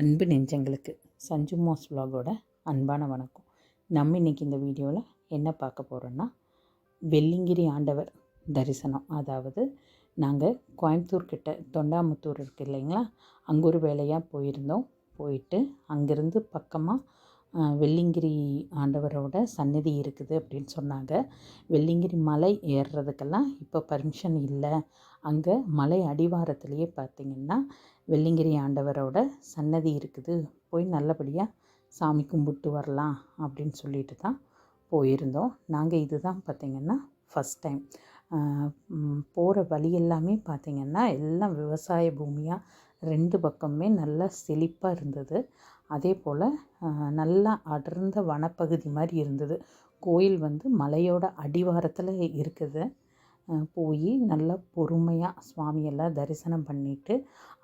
அன்பு நெஞ்சங்களுக்கு சஞ்சு மோஸ் விலாகோட அன்பான வணக்கம். நம்ம இன்றைக்கி இந்த வீடியோவில் என்ன பார்க்க போகிறோன்னா வெள்ளிங்கிரி ஆண்டவர் தரிசனம். அதாவது நாங்கள் கோயம்புத்தூர் கிட்ட தொண்டாமுத்தூர் இருக்குது இல்லைங்களா? அங்கே ஒரு வேலையாக போயிருந்தோம். போயிட்டு அங்கேருந்து பக்கமாக வெள்ளிங்கிரி ஆண்டவரோட சந்நிதி இருக்குது அப்படின்னு சொன்னாங்க. வெள்ளிங்கிரி மலை ஏறுறதுக்கெல்லாம் இப்போ பர்மிஷன் இல்லை. அங்கே மலை அடிவாரத்துலேயே பார்த்திங்கன்னா வெள்ளிங்கிரி ஆண்டவரோட சன்னதி இருக்குது. போய் நல்லபடியாக சாமி கும்பிட்டு வரலாம் அப்படின்னு சொல்லிட்டு தான் போயிருந்தோம். நாங்கள் இதுதான் பார்த்திங்கன்னா ஃபஸ்ட் டைம் போகிற வழி எல்லாமே பார்த்திங்கன்னா எல்லாம் விவசாய பூமியாக ரெண்டு பக்கமுமே நல்லா செழிப்பாக இருந்தது. அதே போல் நல்லா அடர்ந்த வனப்பகுதி மாதிரி இருந்தது. கோயில் வந்து மலையோட அடிவாரத்தில் இருக்குது. போய் நல்லா பொறுமையாக சுவாமியெல்லாம் தரிசனம் பண்ணிவிட்டு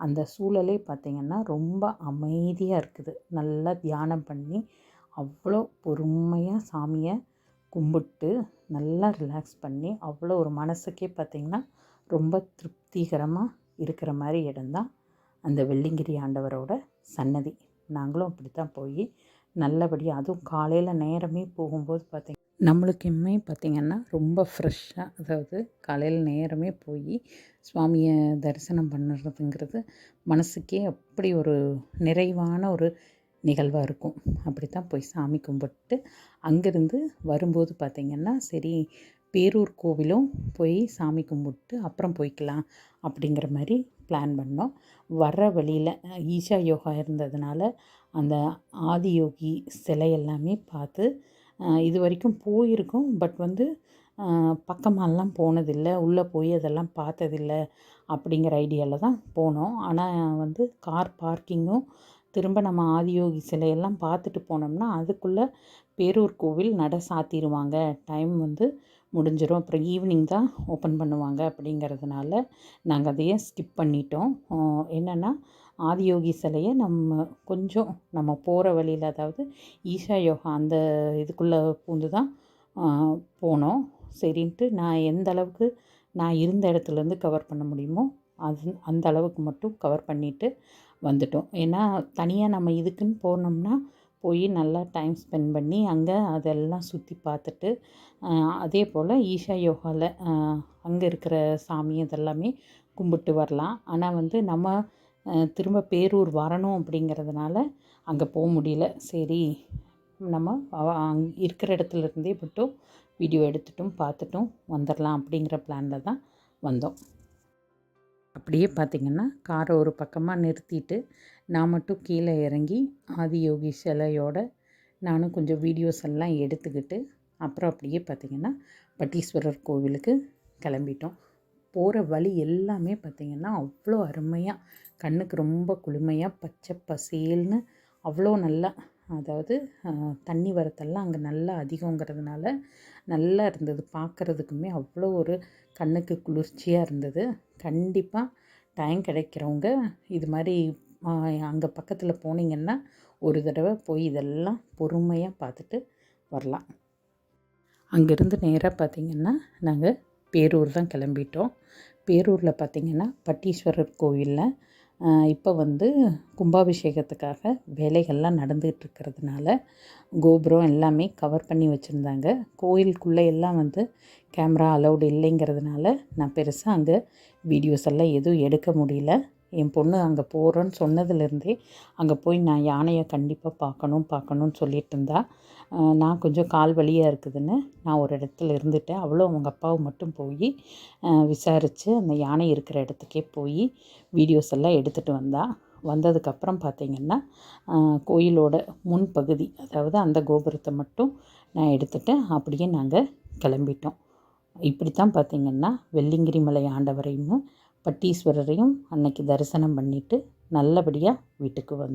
அந்த சூழலே பார்த்திங்கன்னா ரொம்ப அமைதியாக இருக்குது. நல்லா தியானம் பண்ணி அவ்வளோ பொறுமையாக சாமியை கும்பிட்டு நல்லா ரிலாக்ஸ் பண்ணி அவ்வளோ ஒரு மனசுக்கே பார்த்திங்கன்னா ரொம்ப திருப்திகரமாக இருக்கிற மாதிரி இடம்தான். அந்த வெள்ளிங்கிரி ஆண்டவரோட சன்னதி. நாங்களும் அப்படி தான் போய் நல்லபடியாக அதுவும் காலையில் நேரமே போகும்போது பார்த்திங்க நம்மளுக்குமே பார்த்திங்கன்னா ரொம்ப ஃப்ரெஷ்ஷாக அதாவது காலையில் நேரமே போய் சுவாமியை தரிசனம் பண்ணுறதுங்கிறது மனசுக்கே அப்படி ஒரு நிறைவான ஒரு நிகழ்வாக இருக்கும். அப்படி தான் போய் சாமி கும்பிட்டு அங்கேருந்து வரும்போது பார்த்திங்கன்னா சரி பேரூர் கோவிலும் போய் சாமி கும்பிட்டு அப்புறம் போய்க்கலாம் அப்படிங்கிற மாதிரி பிளான் பண்ணோம். வர்ற வழியில் ஈஷா யோகா இருந்ததுனால அந்த ஆதியோகி சிலை எல்லாமே பார்த்து இது வரைக்கும் போயிருக்கோம். பட் வந்து பக்கமாலாம் போனதில்லை. உள்ளே போய் அதெல்லாம் பார்த்ததில்ல அப்படிங்கிற ஐடியாவில் தான் போனோம். ஆனால் வந்து கார் பார்க்கிங்கும் திரும்ப நம்ம ஆதியோகி சிலையெல்லாம் பார்த்துட்டு போனோம்னா அதுக்குள்ளே பேரூர் கோவில் நட சாத்திடுவாங்க டைம் வந்து முடிஞ்சிடும் அப்புறம் ஈவினிங் தான் ஓப்பன் பண்ணுவாங்க அப்படிங்கிறதுனால நாங்கள் அதையே ஸ்கிப் பண்ணிட்டோம். என்னென்னா ஆதியோகி சிலையை நம்ம கொஞ்சம் நம்ம போகிற வழியில் அதாவது ஈஷா யோகா அந்த இதுக்குள்ளே பூந்து தான் போனோம். சரின்ட்டு நான் எந்த அளவுக்கு நான் இருந்த இடத்துலேருந்து கவர் பண்ண முடியுமோ அது அந்த அளவுக்கு மட்டும் கவர் பண்ணிவிட்டு வந்துட்டோம். ஏன்னா தனியாக நம்ம இதுக்குன்னு போனோம்னா போய் நல்லா டைம் ஸ்பெண்ட் பண்ணி அங்கே அதெல்லாம் சுற்றி பார்த்துட்டு அதே போல் ஈஷா யோகாவில் அங்கே இருக்கிற சாமி இதெல்லாமே கும்பிட்டு வரலாம். ஆனால் வந்து நம்ம திரும்ப பேரூர் வரணும் அப்படிங்கிறதுனால அங்கே போக முடியல. சரி நம்ம அங் இருக்கிற இடத்துல இருந்தே மட்டும் வீடியோ எடுத்துட்டும் பார்த்துட்டும் வந்துடலாம் அப்படிங்கிற பிளானில் தான் வந்தோம். அப்படியே பார்த்திங்கன்னா காரை ஒரு பக்கமாக நிறுத்திட்டு நான் மட்டும் கீழே இறங்கி ஆதியோகி சிலையோட நானும் கொஞ்சம் வீடியோஸ் எல்லாம் எடுத்துக்கிட்டு அப்புறம் அப்படியே பார்த்திங்கன்னா பட்டீஸ்வரர் கோவிலுக்கு கிளம்பிட்டோம். போகிற வழி எல்லாமே பார்த்திங்கன்னா அவ்வளோ அருமையாக கண்ணுக்கு ரொம்ப குளுமையாக பச்சை பசேல்னு அவ்வளோ நல்லா அதாவது தண்ணி வரத்தெல்லாம் அங்கே நல்லா அதிகங்கிறதுனால நல்லா இருந்தது. பார்க்குறதுக்குமே அவ்வளோ ஒரு கண்ணுக்கு குளிர்ச்சியாக இருந்தது. கண்டிப்பாக டைம் கிடைக்கிறவங்க இது மாதிரி அங்கே பக்கத்தில் போனீங்கன்னா ஒரு தடவை போய் இதெல்லாம் பொறுமையாக பார்த்துட்டு வரலாம். அங்கேருந்து நேராக பார்த்திங்கன்னா நாங்கள் பேரூர் தான் கிளம்பிட்டோம். பேரூரில் பார்த்திங்கன்னா பட்டீஸ்வரர் கோவிலில் இப்போ வந்து கும்பாபிஷேகத்துக்காக வேலைகள்லாம் நடந்துகிட்ருக்கிறதுனால கோபுரம் எல்லாமே கவர் பண்ணி வச்சுருந்தாங்க. கோயிலுக்குள்ளே எல்லாம் வந்து கேமரா அலௌடு இல்லைங்கிறதுனால நான் பெருசாக அங்கே வீடியோஸ் எல்லாம் எதுவும் எடுக்க முடியல. என் பொண்ணு அங்கே போகிறோன்னு சொன்னதுலேருந்தே அங்கே போய் நான் யானையை கண்டிப்பாக பார்க்கணும் பார்க்கணுன்னு சொல்லிட்டு இருந்தா நான் கொஞ்சம் கால் வலியாக இருக்குதுன்னு நான் ஒரு இடத்துல இருந்துட்டேன். அவ்வளோ அவங்க அப்பாவை மட்டும் போய் விசாரித்து அந்த யானை இருக்கிற இடத்துக்கே போய் வீடியோஸ் எல்லாம் எடுத்துகிட்டு வந்தா. வந்ததுக்கப்புறம் பார்த்திங்கன்னா கோயிலோட முன்பகுதி அதாவது அந்த கோபுரத்தை மட்டும் நான் எடுத்துகிட்டு அப்படியே நாங்கள் கிளம்பிட்டோம். இப்படி தான் பார்த்திங்கன்னா வெள்ளிங்கிரி மலை ஆண்டவரையும் பட்டீஸ்வரரையும் அன்னைக்கு தரிசனம் பண்ணிவிட்டு நல்லபடியாக வீட்டுக்கு வந்தோம்